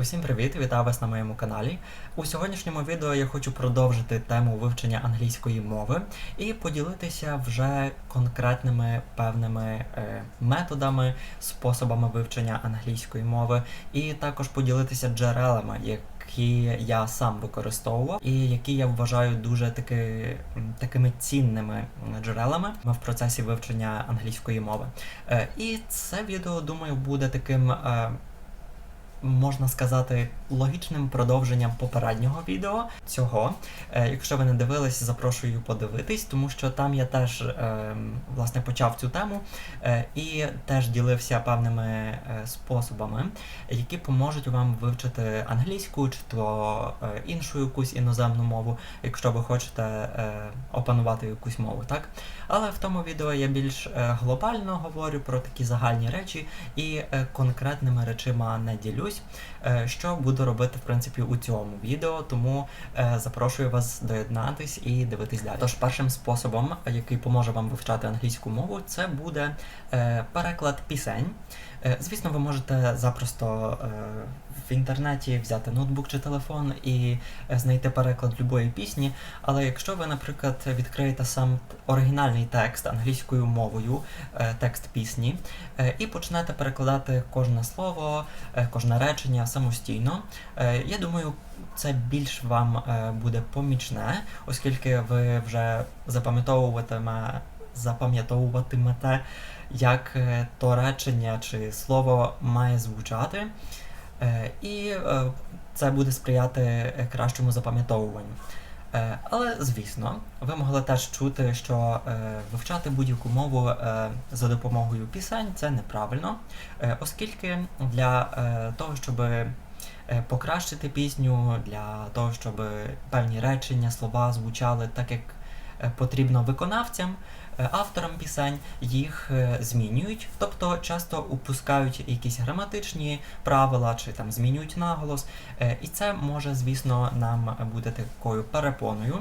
Усім привіт! Вітаю вас на моєму каналі. У сьогоднішньому відео я хочу продовжити тему вивчення англійської мови і поділитися вже конкретними певними е, методами, способами вивчення англійської мови, і також поділитися джерелами, які я сам використовував, і які я вважаю дуже таки, такими цінними джерелами в процесі вивчення англійської мови. Е, І це відео, думаю, буде таким. е, можна сказати, логічним продовженням попереднього відео цього. Е, якщо ви не дивились, запрошую подивитись, тому що там я теж е, власне почав цю тему е, і теж ділився певними е, способами, які поможуть вам вивчити англійську чи то іншу якусь іноземну мову, якщо ви хочете опанувати якусь мову, так? Але в тому відео я більш глобально говорю про такі загальні речі і конкретними речима не ділюсь, е, що буду робити в принципі у цьому відео, тому е, запрошую вас доєднатись і дивитись далі. Тож першим способом, який поможе вам вивчати англійську мову, це буде е, переклад пісень. Звісно, ви можете запросто в інтернеті взяти ноутбук чи телефон і знайти переклад любої пісні. Але якщо ви, наприклад, відкриєте сам оригінальний текст англійською мовою, текст пісні, і почнете перекладати кожне слово, кожне речення самостійно, е, я думаю, це більш вам е, буде помічне, оскільки ви вже запам'ятовуватиме, запам'ятовуватимете, як е, то речення чи слово має звучати. І це буде сприяти кращому запам'ятовуванню. Е, Але, звісно, ви могли теж чути, що е, вивчати будь-яку мову е, за допомогою пісень це неправильно, оскільки для того, щоб покращити пісню, для того, щоб певні речення, слова звучали так, як потрібно виконавцям, е, авторам пісень, їх е, змінюють, тобто часто упускають якісь граматичні правила чи там змінюють наголос. Е, І це може, звісно, нам бути такою перепоною.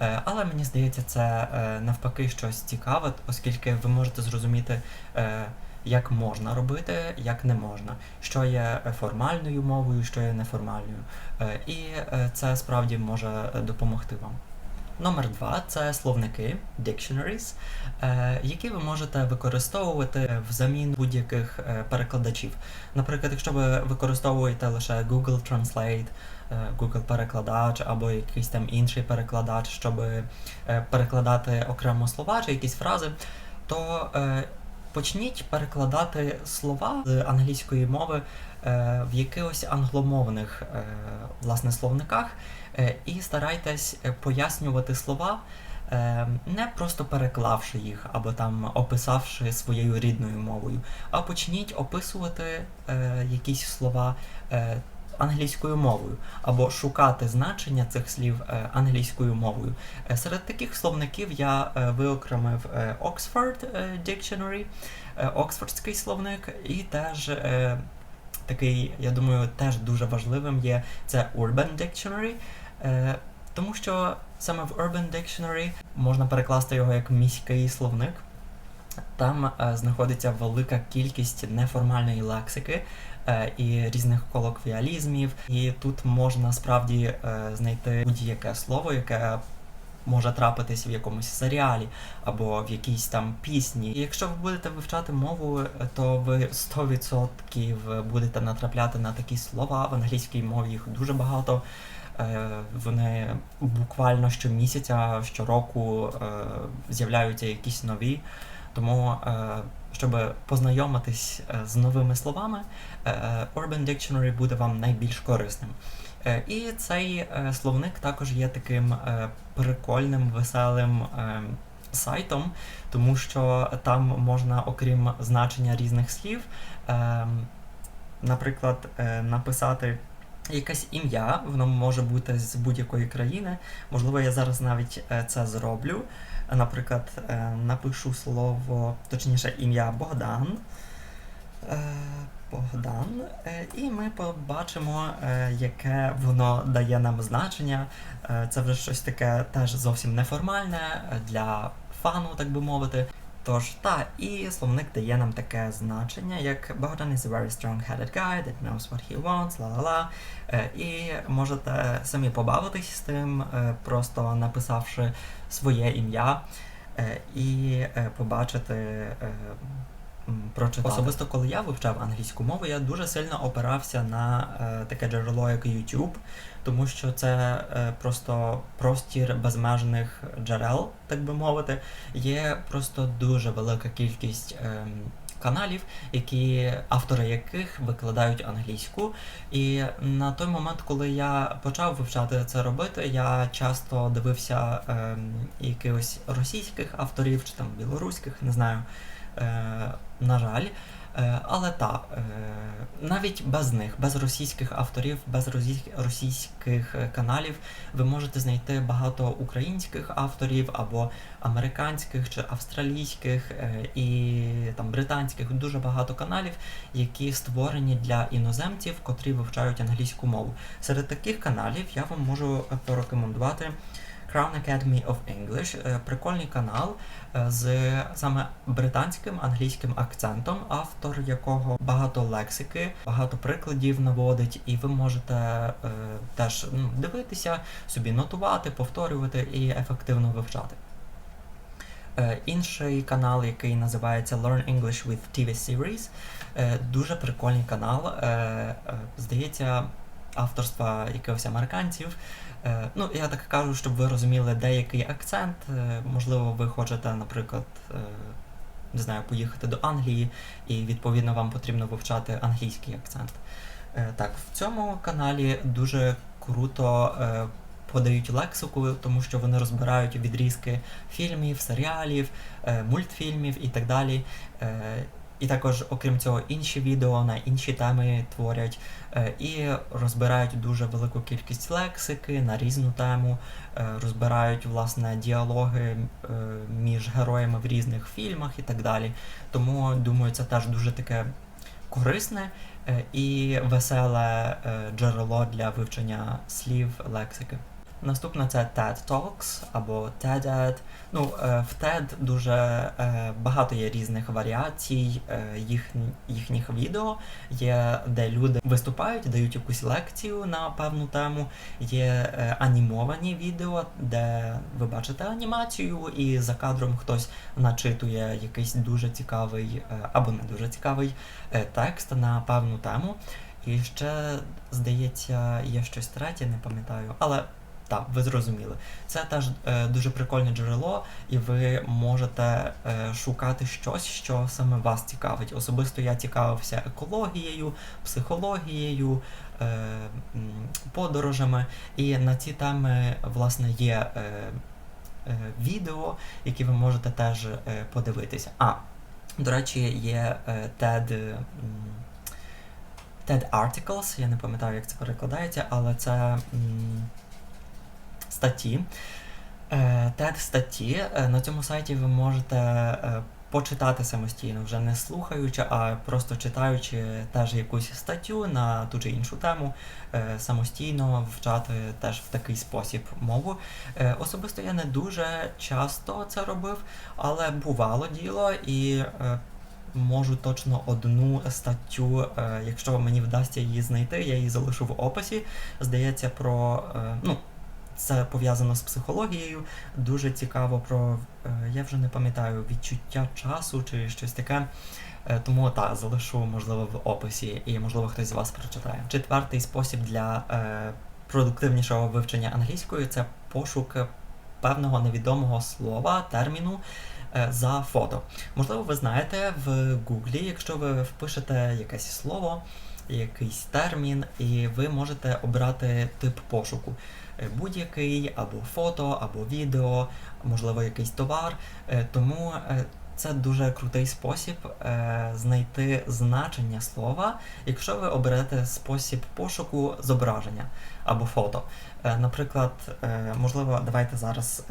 Е, Але мені здається, це е, навпаки щось цікаве, оскільки ви можете зрозуміти, е, як можна робити, як не можна, що є е, формальною мовою, що є неформальною. Е, І е, це справді може е, допомогти вам. Номер два це словники dictionaries, е, які ви можете використовувати взамін будь-яких е, перекладачів. Наприклад, якщо ви використовуєте лише Google Translate, е, Google перекладач або якийсь там інший перекладач, щоб перекладати окремо слова чи якісь фрази, то почніть перекладати слова з англійської мови е, в якихось англомовних е, власне словниках е, і старайтесь пояснювати слова. Не просто переклавши їх або там описавши своєю рідною мовою, а почніть описувати якісь слова англійською мовою, або шукати значення цих слів е, англійською мовою. Е, Серед таких словників я е, виокремив Oxford Dictionary, Оксфордський словник, і теж такий, я думаю, теж дуже важливим є це Urban Dictionary. Тому що саме в Urban Dictionary можна перекласти його як міський словник. Там знаходиться велика кількість неформальної лексики і різних колоквіалізмів, і тут можна справді е, знайти будь-яке слово, яке може трапитись в якомусь серіалі або в якійсь там пісні. І якщо ви будете вивчати мову, е, то ви 100% будете натрапляти на такі слова в англійській мові. Їх дуже багато. Е, Вони буквально щомісяця, щороку е, з'являються якісь нові. Тому, е, щоб познайомитись е, з новими словами, е, Urban Dictionary буде вам найбільш корисним. Е, І цей е, словник також є таким е, прикольним, веселим е, сайтом, тому що там можна, окрім значення різних слів, е, наприклад, е, написати якесь ім'я, воно може бути з будь-якої країни. Можливо, я зараз навіть е, це зроблю. Наприклад, е, напишу слово, точніше, ім'я Богдан. Е, Богдан, Е, і ми побачимо, яке воно дає нам значення. Це вже щось таке теж зовсім неформальне для фану, так би мовити. Тож, та, і словник дає нам таке значення, як Bogdan is a very strong-headed guy that knows what he wants, ла-ла-ла. Е, І можете самі побавитись з тим, е, просто написавши своє ім'я е, і побачити. Е, Прочитати. Особисто, коли я вивчав англійську мову, я дуже сильно опирався на е, таке джерело, як YouTube, тому що це е, просто простір безмежних джерел, так би мовити. Є просто дуже велика кількість ем, каналів, які автори яких викладають англійську. І на той момент, коли я почав вивчати це робити, я часто дивився ем, якихось російських авторів чи там білоруських, не знаю. Е, на жаль. Е, Але та, е, навіть без них, без російських авторів, без російських каналів, ви можете знайти багато українських авторів або американських чи австралійських і там британських дуже багато каналів, які створені для іноземців, котрі вивчають англійську мову. Серед таких каналів я вам можу порекомендувати. Crown Academy of English е, прикольний канал е, з саме британським англійським акцентом, автор якого багато лексики, багато прикладів наводить, і ви можете е, теж ну, дивитися, собі нотувати, повторювати і ефективно вивчати. Е, Інший канал, який називається Learn English with TV Series, дуже прикольний канал. Здається, авторства якихось американців. Е, Ну, я так кажу, щоб ви розуміли деякий акцент. Е, Можливо, ви хочете, наприклад, е, не знаю, поїхати до Англії, і відповідно вам потрібно вивчати англійський акцент. Так, в цьому каналі дуже круто подають лексику, тому що вони розбирають відрізки фільмів, серіалів, мультфільмів і так далі. І також, окрім цього, інші відео на інші теми творять е, і розбирають дуже велику кількість лексики на різну тему, е, розбирають власне діалоги е, між героями в різних фільмах і так далі. Тому думаю, це теж дуже таке корисне і веселе джерело для вивчення слів лексики. Наступне це TED Talks або TED-Ed. Ну, е, в TED дуже е, багато є різних варіацій е, їх, їхніх відео. Є, де люди виступають, дають якусь лекцію на певну тему. Є анімовані відео, де ви бачите анімацію, і за кадром хтось начитує якийсь дуже цікавий або не дуже цікавий текст на певну тему. І ще, здається, є щось третє, не пам'ятаю, але так, ви зрозуміли. Це теж е, дуже прикольне джерело, і ви можете е, шукати щось, що саме вас цікавить. Особисто я цікавився екологією, психологією, е, подорожами, і на ці теми, власне, є е, е, відео, які ви можете теж е, подивитися. А, до речі, є е, TED. TED Articles, я не пам'ятаю, як це перекладається, але це м, статті. Е, TED статті. Е, На цьому сайті ви можете е, почитати самостійно, вже не слухаючи, а просто читаючи теж якусь статтю на ту чи іншу тему, е, самостійно вчати теж в такий спосіб мову. Е, Особисто я не дуже часто це робив, але бувало діло і. е, Можу точно одну статтю, е, якщо мені вдасться її знайти, я її залишу в описі. Здається, про е, ну, це пов'язано з психологією. Дуже цікаво про е, я вже не пам'ятаю відчуття часу чи щось таке. Е, Тому так, залишу, можливо, в описі, і можливо хтось з вас прочитає. Четвертий спосіб для е, продуктивнішого вивчення англійської це пошук певного невідомого слова, терміну е, за фото. Можливо, ви знаєте в Гуглі, якщо ви впишете якесь слово, якийсь термін, і ви можете обрати тип пошуку. Е, Будь-який або фото, або відео, можливо, якийсь товар. Е, Тому е, це дуже крутий спосіб знайти значення слова, якщо ви оберете спосіб пошуку зображення або фото. Наприклад, можливо, давайте зараз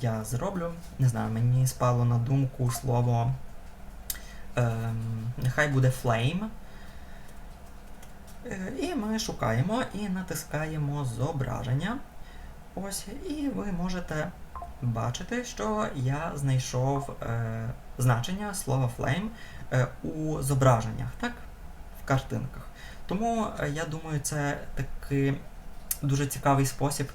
я зроблю. Не знаю, мені спало на думку слово. ем, Нехай буде flame. Е, І ми шукаємо і натискаємо зображення. Ось, і ви можете бачите, що я знайшов е, значення слова flame е, у зображеннях, так? В картинках. Тому е, я думаю, це такий дуже цікавий спосіб,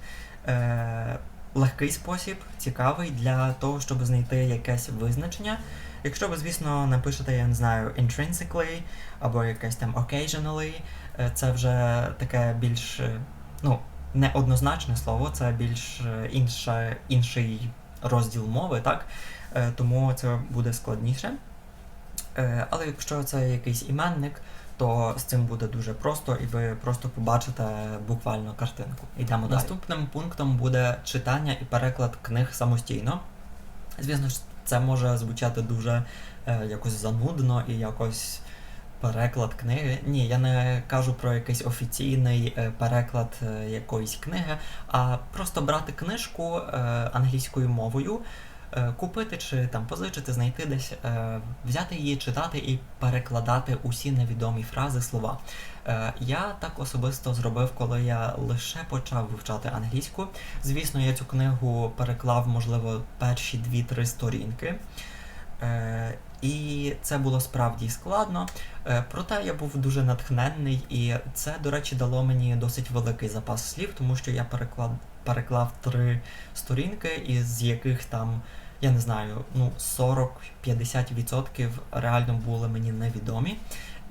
е, легкий спосіб, цікавий для того, щоб знайти якесь визначення. Якщо ви, звісно, напишете, я не знаю, intrinsically або якесь там occasionally, е, це вже таке більш е, ну, неоднозначне слово, це більш е, інше, інший розділ мови, так? Тому це буде складніше. Але якщо це якийсь іменник, то з цим буде дуже просто, і ви просто побачите буквально картинку. Йдемо далі. Наступним пунктом буде читання і переклад книг самостійно. Звісно ж, це може звучати дуже е, якось занудно і якось переклад книги. Ні, я не кажу про якийсь офіційний е, переклад е, якоїсь книги, а просто брати книжку е, англійською мовою, купити чи там позичити, знайти десь, е, взяти її, читати і перекладати усі невідомі фрази, слова. Е, Я так особисто зробив, коли я лише почав вивчати англійську. Звісно, я цю книгу переклав, можливо, перші дві-три сторінки. Е, І це було справді складно. Е, Проте я був дуже натхненний, і це, до речі, дало мені досить великий запас слів, тому що я переклад, переклав три сторінки, із яких там, я не знаю, ну 40-50% реально були мені невідомі.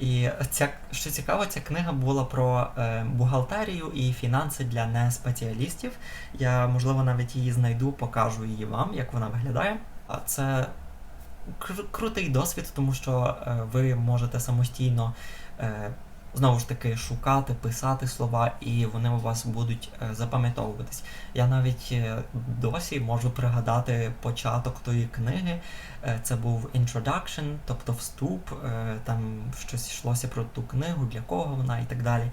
І ця, що цікаво, ця книга була про е, бухгалтерію і фінанси для неспеціалістів. Я, можливо, навіть її знайду, покажу її вам, як вона виглядає. А це кру- крутий досвід, тому що е, ви можете самостійно е, знову ж таки шукати, писати слова, і вони у вас будуть е, запам'ятовуватись. Я навіть е, досі можу пригадати початок тої книги. Е, Це був introduction, тобто вступ, там щось йшлося про ту книгу, для кого вона і так далі.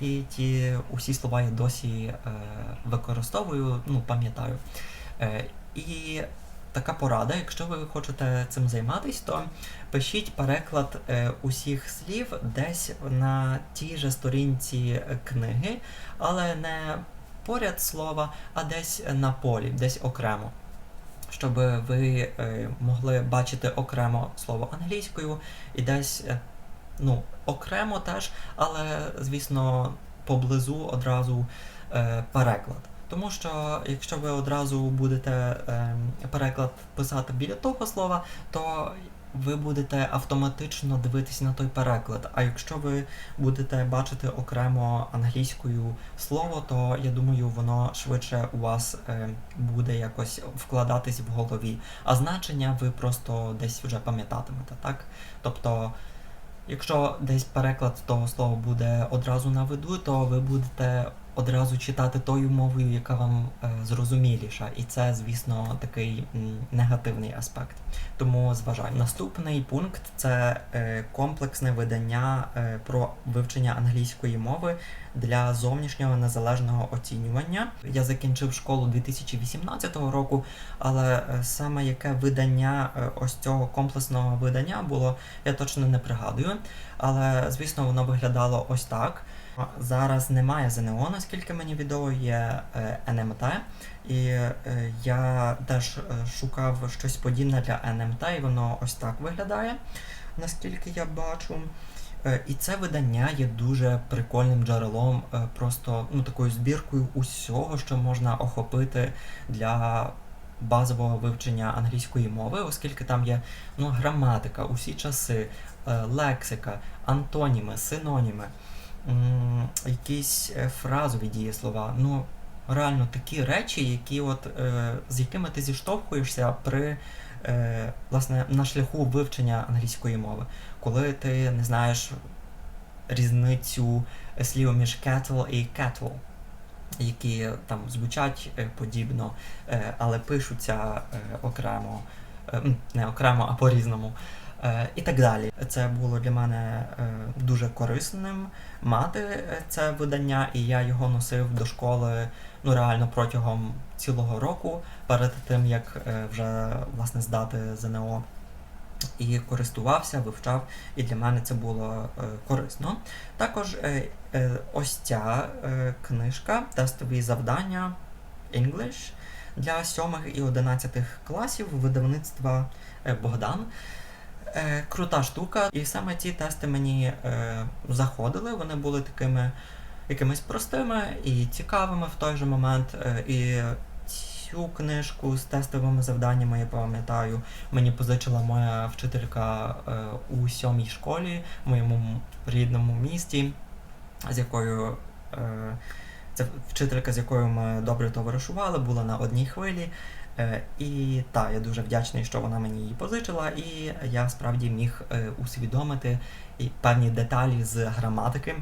І ті усі слова я досі використовую, ну, пам'ятаю. І така порада, якщо ви хочете цим займатись, то пишіть переклад е, усіх слів десь на тій же сторінці книги, але не поряд слова, а десь на полі, десь окремо. Щоб ви е, могли бачити окремо слово англійською і десь е, ну, окремо теж, але, звісно, поблизу одразу переклад. Тому що якщо ви одразу будете е, переклад писати біля того слова, то ви будете автоматично дивитись на той переклад. А якщо ви будете бачити окремо англійською слово, то я думаю, воно швидше у вас е, буде якось вкладатись в голові. А значення ви просто десь вже пам'ятатимете, так? Тобто. Якщо десь переклад того слова буде одразу на виду, то ви будете одразу читати тою мовою, яка вам е, зрозуміліша. І це, звісно, такий негативний аспект. Тому зважаю. Наступний пункт це е, комплексне видання е, про вивчення англійської мови для зовнішнього незалежного оцінювання. Я закінчив школу 2018 року, але е, саме яке видання е, ось цього комплексного видання було, я точно не пригадую. Але звісно, воно виглядало ось так. Зараз немає ЗНО, наскільки мені відомо, є е, НМТ. І е, я теж шукав щось подібне для НМТ, і воно ось так виглядає, наскільки я бачу. Е, І це видання є дуже прикольним джерелом, е, просто ну, такою збіркою усього, що можна охопити для базового вивчення англійської мови, оскільки там є ну, граматика, усі часи, е, лексика, антоніми, синоніми, якісь фразові дієслова. Ну, реально такі речі, які от, з якими ти зіштовхуєшся при е, власне, на шляху вивчення англійської мови, коли ти не знаєш різницю слів між cattle і cattle, які там звучать е, подібно, е, але пишуться е, окремо, е, не окремо, а по-різному. Е, І так далі. Це було для мене е, дуже корисним мати е, це видання, і я його носив до школи ну реально протягом цілого року, перед тим як е, вже власне здати ЗНО. І користувався, вивчав, і для мене це було е, корисно. Також е, е, ось ця е, книжка, тестові завдання English. для 7 і 11 класів видавництва е, Богдан. Е, Крута штука, і саме ці тести мені е, заходили. Вони були такими якимись простими і цікавими в той же момент. Е, і цю книжку з тестовими завданнями, я пам'ятаю, мені позичила моя вчителька е, у сьомій школі, в моєму рідному місті, з якою. Е, це вчителька, з якою ми добре товаришували, була на одній хвилі. Е, і так, я дуже вдячний, що вона мені її позичила, і я справді міг усвідомити певні деталі з граматики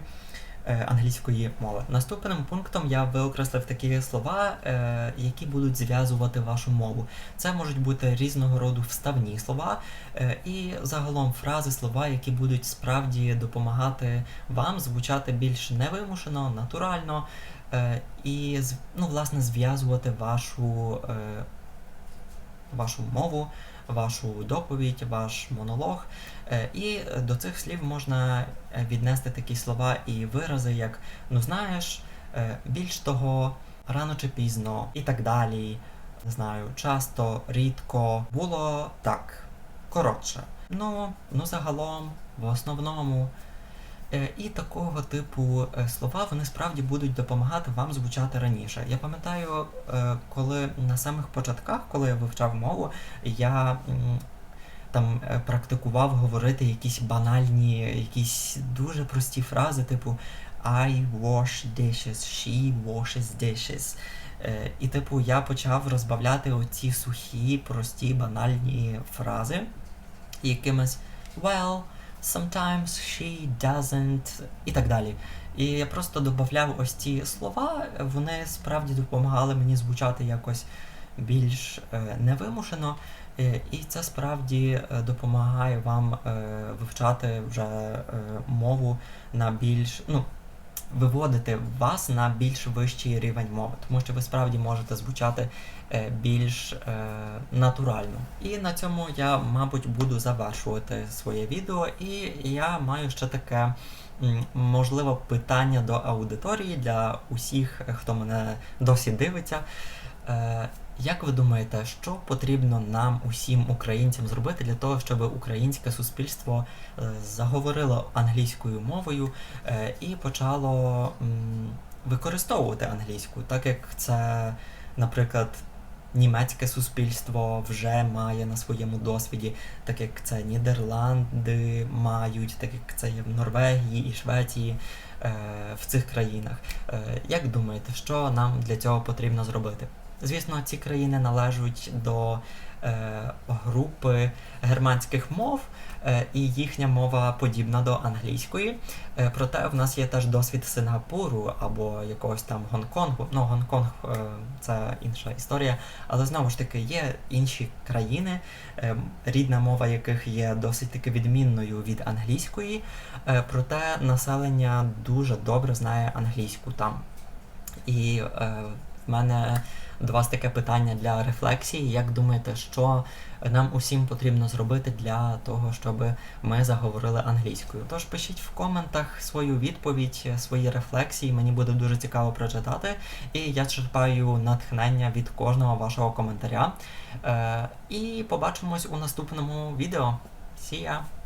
англійської мови. Наступним пунктом я виокреслив такі слова, е, які будуть зв'язувати вашу мову. Це можуть бути різного роду вставні слова е, і загалом фрази, слова, які будуть справді допомагати вам звучати більш невимушено, натурально е, і ну, власне зв'язувати вашу, е, вашу мову, вашу доповідь, ваш монолог. Е, І до цих слів можна е, віднести такі слова і вирази, як ну знаєш, е, більш того, рано чи пізно і так далі. Не знаю, часто, рідко, було так, коротше. Ну, ну загалом, в основному. Е, І такого типу е, слова вони справді будуть допомагати вам звучати раніше. Я пам'ятаю, е, коли на самих початках, коли я вивчав мову, я там практикував говорити якісь банальні, якісь дуже прості фрази, типу I wash dishes, she washes dishes. І, типу, я почав розбавляти оці сухі, прості, банальні фрази якимись well, sometimes she doesn't і так далі. І я просто додавав ось ці слова, вони справді допомагали мені звучати якось більш е, невимушено, е, і це справді е, допомагає вам вивчати вже мову на більш, ну, виводити вас на більш вищий рівень мови, тому що ви справді можете звучати е, більш е, натурально. І на цьому я, мабуть, буду завершувати своє відео, і я маю ще таке. Можливо, питання до аудиторії для усіх, е, хто мене досі дивиться. Як ви думаєте, що потрібно нам, усім українцям, зробити для того, щоб українське суспільство е, заговорило англійською мовою е, і почало використовувати англійську, так як це, наприклад, німецьке суспільство вже має на своєму досвіді, так як це Нідерланди мають, так як це є в Норвегії і Швеції, е, в цих країнах. Як думаєте, що нам для цього потрібно зробити? Звісно, ці країни належать до е, групи германських мов, е, і їхня мова подібна до англійської. Е, проте в нас є теж досвід Сингапуру або якогось там Гонконгу. Ну, Гонконг е, це інша історія, але знову ж таки є інші країни, е, рідна мова яких є досить таки відмінною від англійської, е, проте населення дуже добре знає англійську там. І е, в мене до вас таке питання для рефлексії. Як думаєте, що нам усім потрібно зробити для того, щоб ми заговорили англійською? Тож пишіть в коментах свою відповідь, свої рефлексії. Мені буде дуже цікаво прочитати. І я черпаю натхнення від кожного вашого коментаря. Е, і побачимось у наступному відео. See ya!